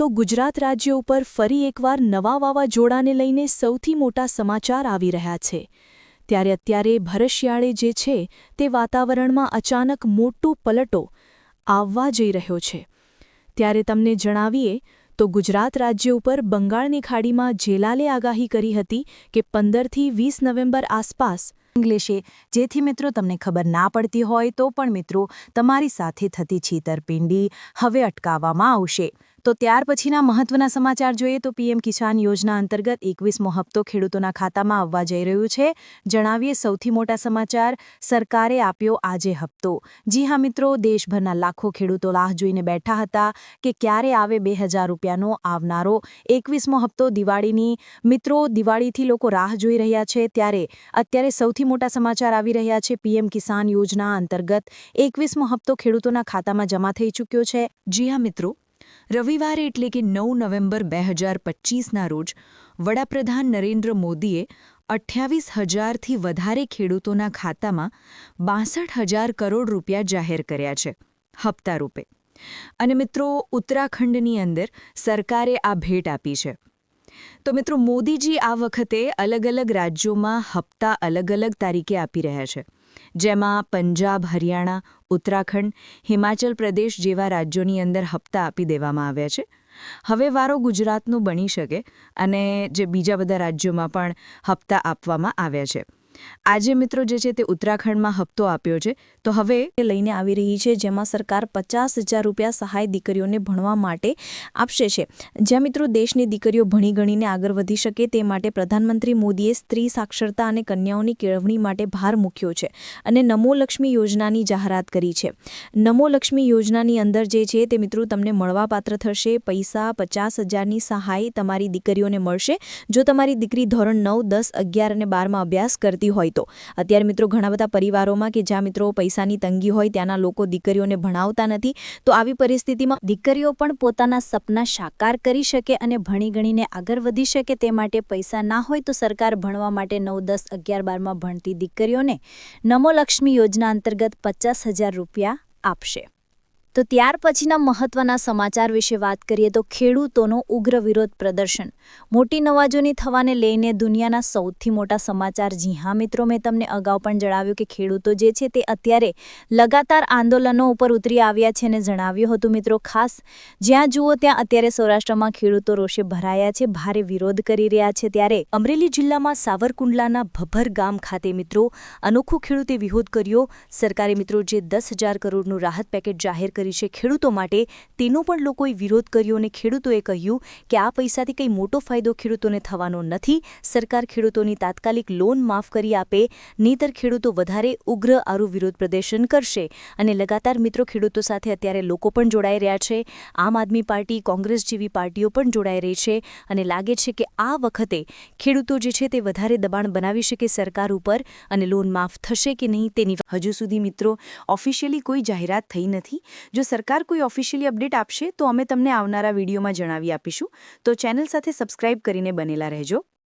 તો ગુજરાત રાજ્ય ઉપર ફરી એકવાર નવા વાવાઝોડાને લઈને સૌથી મોટા સમાચાર આવી રહ્યા છે. ત્યારે અત્યારે ભરશિયાળે જે છે તે વાતાવરણમાં અચાનક મોટું પલટો આવવા જઈ રહ્યો છે. ત્યારે તમને જણાવીએ, તો ગુજરાત રાજ્ય ઉપર બંગાળની ખાડીમાં જેલાલે આગાહી કરી હતી કે પંદરથી વીસ નવેમ્બર આસપાસ ઇંગ્લિશે જેથી મિત્રો તમને ખબર ના પડતી હોય તો પણ મિત્રો, તમારી સાથે થતી છેતરપિંડી હવે અટકાવવામાં આવશે. તો ત્યાર પછીના મહત્વના સમાચાર જોઈએ તો પીએમ કિસાન યોજના અંતર્ગત એકવીસમો હપ્તો ખેડૂતોના ખાતામાં આવવા જઈ રહ્યું છે. જણાવીએ સૌથી મોટા સમાચાર, સરકારે આપ્યો આજે હપ્તો. જી હા મિત્રો, દેશભરના લાખો ખેડૂતો રાહ જોઈને બેઠા હતા કે ક્યારે આવે બે રૂપિયાનો આવનારો એકવીસમો હપ્તો દિવાળીની. મિત્રો, દિવાળીથી લોકો રાહ જોઈ રહ્યા છે ત્યારે અત્યારે સૌથી મોટા સમાચાર આવી રહ્યા છે પીએમ કિસાન યોજના અંતર્ગત. એકવીસમો હપ્તો ખેડૂતોના ખાતામાં જમા થઈ ચૂક્યો છે. જી હા મિત્રો. રવિવારે એટલે કે નવ નવેમ્બર બે હજાર પચીસના રોજ વડાપ્રધાન નરેન્દ્ર મોદીએ અઠ્યાવીસ હજારથી વધારે ખેડૂતોના ખાતામાં બાસઠ હજાર કરોડ રૂપિયા જાહેર કર્યા છે, હપ્તા રૂપે. અને મિત્રો, ઉત્તરાખંડની અંદર સરકારે આ ભેટ આપી છે. તો મિત્રો, મોદીજી આ વખતે અલગ અલગ રાજ્યોમાં હપ્તા અલગ અલગ તારીખે આપી રહ્યા છે. જેમાં પંજાબ, હરિયાણા, ઉત્તરાખંડ, હિમાચલ પ્રદેશ જેવા રાજ્યોની અંદર હપ્તા આપી દેવામાં આવ્યા છે. હવે વારો ગુજરાતનું બની શકે અને જે બીજા બધા રાજ્યોમાં પણ હપ્તા આપવામાં આવ્યા છે. આજે મિત્રો જે છે તે ઉત્તરાખંડમાં હપ્તો આપ્યો છે. તો હવે એ લઈને આવી રહી છે, જેમાં સરકાર પચાસ હજાર રૂપિયા સહાય દીકરીઓને ભણવા માટે આપશે છે. જ્યાં મિત્રો દેશની દીકરીઓ ભણી ગણીને આગળ વધી શકે તે માટે પ્રધાનમંત્રી મોદીએ સ્ત્રી સાક્ષરતા અને કન્યાઓની કેળવણી માટે ભાર મૂક્યો છે અને નમો લક્ષ્મી યોજનાની જાહેરાત કરી છે. નમો લક્ષ્મી યોજનાની અંદર જે છે તે મિત્રો તમને મળવાપાત્ર થશે, પૈસા પચાસ હજારની સહાય તમારી દીકરીઓને મળશે. જો તમારી દીકરી ધોરણ નવ, દસ, અગિયાર અને બારમાં અભ્યાસ કરતી હોય તો. અત્યારે મિત્રો ઘણા બધા પરિવારોમાં કે જ્યાં મિત્રો પૈસાની તંગી હોય ત્યાંના લોકો દીકરીઓને ભણાવતા નથી, તો આવી પરિસ્થિતિમાં દીકરીઓ પણ પોતાના સપના સાકાર કરી શકે અને ભણી ગણીને આગળ વધી શકે તે માટે પૈસા ના હોય તો સરકાર ભણવા માટે નવ, દસ, અગિયાર, બારમાં ભણતી દીકરીઓને નમો લક્ષ્મી યોજના અંતર્ગત પચાસ હજાર રૂપિયા આપશે. તો ત્યાર પછીના મહત્વના સમાચાર વિશે વાત કરીએ તો ખેડૂતોનો ઉગ્ર વિરોધ પ્રદર્શન. મોટી નવાજોની થવાને લઈને દુનિયાના સૌથી મોટા સમાચાર. જી હા મિત્રો, મેં તમને અગાઉ પણ જણાવ્યું કે ખેડૂતો જે છે તે અત્યારે લગાતાર આંદોલનો ઉપર ઉતરી આવ્યા છે અને જણાવ્યું હતું મિત્રો ખાસ. જ્યાં જુઓ ત્યાં અત્યારે સૌરાષ્ટ્રમાં ખેડૂતો રોષે ભરાયા છે, ભારે વિરોધ કરી રહ્યા છે. ત્યારે અમરેલી જિલ્લામાં સાવરકુંડલાના ભભર ગામ ખાતે મિત્રો અનોખો ખેડૂતે વિરોધ કર્યો. સરકારે મિત્રો જે દસ હજાર કરોડનું રાહત પેકેજ જાહેર કરી છે ખેડૂતો માટે. તેનો પણ લોકોએ વિરોધ કર્યો અને ખેડૂતોએ કહ્યું કે આ પૈસાથી કંઈ મોટો ફાયદો ખેડૂતોને થવાનો નથી. સરકાર ખેડૂતોની તાત્કાલિક લોન માફ કરી આપે, નહીતર ખેડૂતો વધારે ઉગ્ર આરું વિરોધ પ્રદર્શન કરશે. અને લગાતાર મિત્રો, ખેડૂતો સાથે અત્યારે લોકો પણ જોડાઈ રહ્યા છે. આમ આદમી પાર્ટી, કોંગ્રેસ જેવી પાર્ટીઓ પણ જોડાઈ રહી છે અને લાગે છે કે આ વખતે ખેડૂતો જે છે તે વધારે દબાણ બનાવી શકે સરકાર ઉપર અને લોન માફ થશે કે નહીં તેની હજુ સુધી મિત્રો, ઓફિશિયલી કોઈ જાહેરાત થઈ નથી. જો સરકાર કોઈ ઓફિશિયલી અપડેટ આપશે, તો અમે તમને આવનારા વિડીયોમાં જણાવી આપીશું. તો ચેનલ સાથે સબસ્ક્રાઇબ કરીને બનેલા રહેજો.